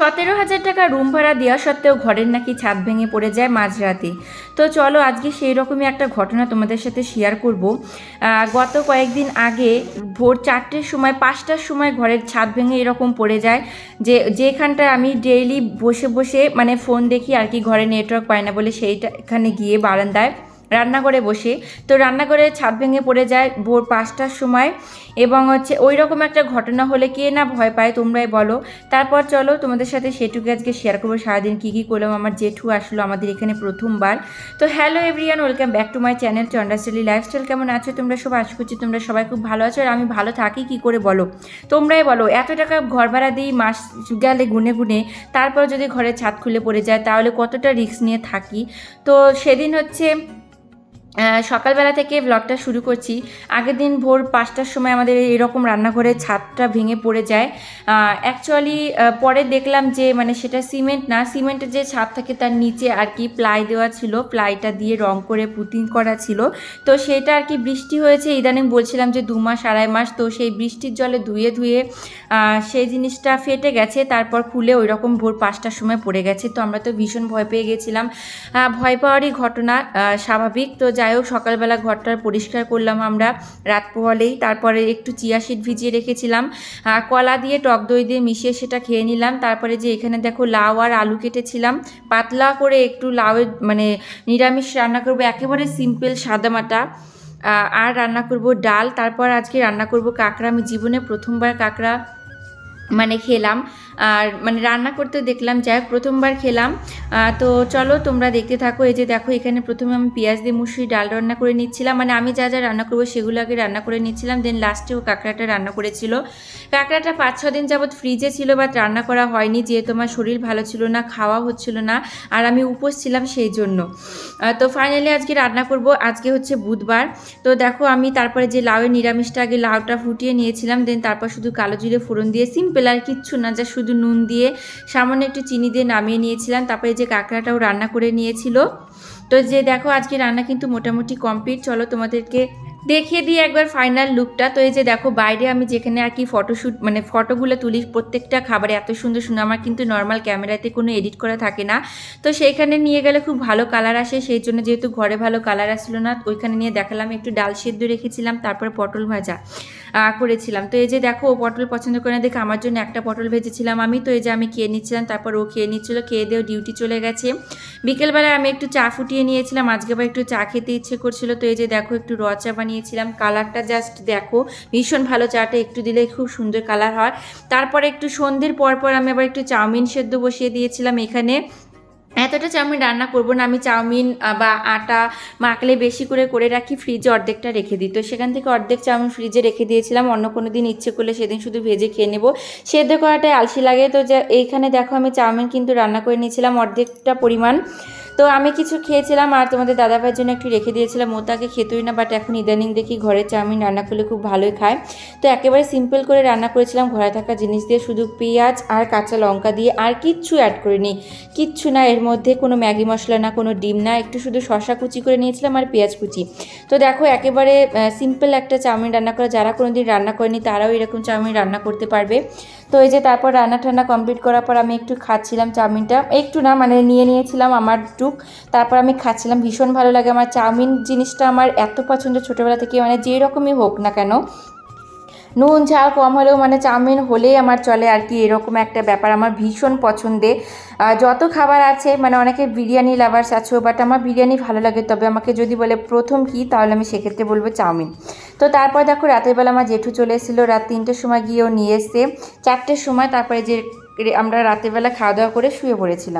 সতেরো হাজার টাকা রুম ভাড়া দেওয়া সত্ত্বেও ঘরের নাকি ছাদ ভেঙে পড়ে যায় মাঝরাতে। তো চলো আজকে সেই রকমই একটা ঘটনা তোমাদের সাথে শেয়ার করব। গত কয়েকদিন আগে ভোর চারটের সময়, পাঁচটার সময় ঘরের ছাদ ভেঙে এরকম পড়ে যায় যে, যেখানটায় আমি ডেইলি বসে বসে মানে ফোন দেখি আর কি, ঘরে নেটওয়ার্ক পায় না বলে সেইটা এখানে গিয়ে বারান্দায় রান্নাঘরে বসে। তো রান্নাঘরে ছাদ ভেঙে পড়ে যায় ভোর পাঁচটার সময় এবং হচ্ছে ওই রকম একটা ঘটনা হলে কে না ভয় পায় তোমরাই বলো। তারপর চলো তোমাদের সাথে সেটুকু আজকে শেয়ার করব। সারাদিন কী কী করলাম, আমার জেঠু আসলো আমাদের এখানে প্রথমবার। তো hello everyone welcome back to my channel চন্ডাস্টালি lifestyle কেমন আছো তোমরা সবাই আশা করছি তোমরা সবাই খুব ভালো আছো। আর আমি ভালো থাকি, কি করে বলো? তোমরাই বলো, এত টাকা ঘর ভাড়া দিই, মাস গেলে গুনে গুনে, তারপর যদি ঘরে ছাদ খুলে পড়ে যায়, তাহলে কতটা রিস্ক নিয়ে থাকি? তো সেদিন হচ্ছে সকালবেলা থেকে ব্লগটা শুরু করছি। আগের দিন ভোর পাঁচটার সময় আমাদের এরকম রান্নাঘরের ছাদটা ভেঙে পড়ে যায়। অ্যাকচুয়ালি পরে দেখলাম যে মানে সেটা সিমেন্ট না সিমেন্টের যে ছাদ থাকে তার নিচে আর কি প্লাই দেওয়া ছিল। প্লাইটা দিয়ে রং করে পুটিং করা ছিল। তো সেটা আর কি বৃষ্টি হয়েছে। ইদানিং বলছিলাম যে দু মাস, আড়াই মাস। তো সেই বৃষ্টির জলে ধুয়ে ধুয়ে সেই জিনিসটা ফেটে গেছে। তারপর খুলে ওই রকম ভোর পাঁচটার সময় পড়ে গেছে। তো আমরা তো ভীষণ ভয় পেয়ে গেছিলাম। ভয় পাওয়ারই ঘটনা স্বাভাবিক। তো যাই হোক, সকালবেলা ঘরটার পরিষ্কার করলাম আমরা রাত পোহালেই। তারপরে একটু চিয়া সিড ভিজিয়ে রেখেছিলাম। কলা দিয়ে টক দই দিয়ে মিশিয়ে সেটা খেয়ে নিলাম। তারপরে যে এখানে দেখো লাউ আর আলু কেটেছিলাম। পাতলা করে একটু লাউয়ের মানে নিরামিষ রান্না করব। একেবারে সিম্পল সাদামাটা। আর রান্না করব ডাল। তারপর আজকে রান্না করব কাঁকড়া। আমি জীবনে প্রথমবার কাঁকড়া মানে খেলাম। আর মানে রান্না করতে দেখলাম, যাই হোক প্রথমবার খেলাম। তো চলো তোমরা দেখতে থাকো, এই যে দেখো এখানে প্রথমে আমি পেঁয়াজ দিয়ে মুসুরি ডাল রান্না করে নিচ্ছিলাম। মানে আমি যা যা রান্না করব সেগুলো আগে রান্না করে নিচ্ছিলাম দেন লাস্টে ও কাঁকড়াটা রান্না করেছিল। কাঁকড়াটা পাঁচ, ছ দিন যাবৎ ফ্রিজে ছিল বাট রান্না করা হয়নি, যেহেতু আমার শরীর ভালো ছিল না, খাওয়া হচ্ছিল না, আর আমি উপোস ছিলাম সেই জন্য। তো ফাইনালি আজকে রান্না করব, আজকে হচ্ছে বুধবার। তো দেখো আমি তারপরে যে লাউয়ের নিরামিষটা আগে লাউটা ফুটিয়ে নিয়েছিলাম দেন তারপর শুধু কালো জিরে ফোড়ন দিয়ে সিম্পল আর কিচ্ছু না যা শুধু নুন দিয়ে সামান্য একটু চিনি দিয়ে নামিয়ে নিয়েছিলাম। তারপরে যে কাঁকড়াটাও রান্না করে নিয়েছিল। তো যে দেখো, আজকে রান্না কিন্তু মোটামুটি কমপ্লিট। চলো তোমাদেরকে দেখিয়ে দিই একবার ফাইনাল লুকটা তো এই যে দেখো, বাইরে আমি যেখানে আর কি ফটোশ্যুট মানে ফটোগুলো তুলি প্রত্যেকটা খাবারে, এত সুন্দর সুন্দর, আমার কিন্তু নর্মাল ক্যামেরাতে কোনো এডিট করা থাকে না। তো সেইখানে নিয়ে গেলে খুব ভালো কালার আসে, সেই জন্য যেহেতু ঘরে ভালো কালার আসলো না ওইখানে নিয়ে দেখালাম, একটু ডাল সেদ্ধ রেখেছিলাম, তারপরে পটল ভাজা করেছিলাম। তো এই যে দেখো, ও পটল পছন্দ করে না, দেখে আমার জন্য একটা পটল ভেজেছিলাম আমি, তো এই যে আমি খেয়ে নিচ্ছিলাম, তারপর ও খেয়ে নিচ্ছিল, খেয়ে দিয়েও ডিউটি চলে গেছে। বিকেলবেলায় আমি একটু চা ফুটিয়ে নিয়েছিলাম, আজকে আবার একটু চা খেতে ইচ্ছে করছিল, তো এই যে দেখো, একটু র চা বানিয়েছিলাম। কালারটা জাস্ট দেখো, ভীষণ ভালো চাটা, একটু দিলে খুব সুন্দর কালার হয়। তারপরে একটু সন্ধ্যের পর পর আমি আবার একটু চাউমিন সেদ্ধ বসিয়ে দিয়েছিলাম এখানে। এতটা চাউমিন রান্না করব না, আমি চাউমিন বা আটা মাখলে বেশি করে করে রাখি ফ্রিজে অর্ধেকটা রেখে দিই। তো সেখান থেকে অর্ধেক চাউমিন ফ্রিজে রেখে দিয়েছিলাম, অন্য কোনো দিন ইচ্ছে করলে সেদিন শুধু ভেজে খেয়ে নেব। সেদ্ধ করাটাই আলসি লাগে, তো এইখানে দেখো আমি চাউমিন কিন্তু রান্না করে নিয়েছিলাম, অর্ধেকটা পরিমাণ। তো আমি কিছু খেয়েছিলাম আর তোমাদের দাদাভাইয়ের জন্য একটু রেখে দিয়েছিলাম। ও তাকে খেতোই না বাট এখন ইদানিং দেখি ঘরে চাউমিন রান্না করলে খুব ভালোই খায়। তো একেবারে সিম্পল করে রান্না করেছিলাম, ঘরে থাকা জিনিস দিয়ে শুধু পেঁয়াজ আর কাঁচা লঙ্কা দিয়ে আর কিচ্ছু অ্যাড করিনি। কিচ্ছু না, এর মধ্যে কোনো ম্যাগি মশলা না, কোনো ডিম না, একটু শুধু শশা কুচি করে নিয়েছিলাম আর পেঁয়াজ কুচি। তো দেখো একেবারে সিম্পল একটা চাউমিন রান্না করা, যারা কোনো দিন রান্না করেনি তারাও এরকম চাউমিন রান্না করতে পারবে। তো এই যে তারপর রান্না টান্না কমপ্লিট করার পর আমি একটু খাচ্ছিলাম চাউমিনটা। একটু না মানে নিয়ে নিয়েছিলাম আমার টুক তারপর আমি খাচ্ছিলাম, ভীষণ ভালো লাগে। আমার চাউমিন জিনিসটা আমার এত পছন্দ ছোটোবেলা থেকে মানে যেই রকমই হোক না কেন। নুন, ঝাল কম হলেও মানে চাউমিন হলেই আমার চলে আর কি, এরকম একটা ব্যাপার আমার ভীষণ পছন্দে। যত খাবার আছে মানে অনেকে বিরিয়ানি লাভার্স আছে বাট আমার বিরিয়ানি ভালো লাগে। তবে আমাকে যদি বলে প্রথম কি, তাহলে আমি সেক্ষেত্রে বলব চাউমিন। তো তারপর দেখো, রাতের বেলা আমার জেঠু চলে এসেছিল, রাত তিনটের সময় গিয়েও নিয়ে এসছে চারটের সময় তারপরে যে আমরা রাতের বেলা খাওয়া দাওয়া করে শুয়ে পড়েছিলাম।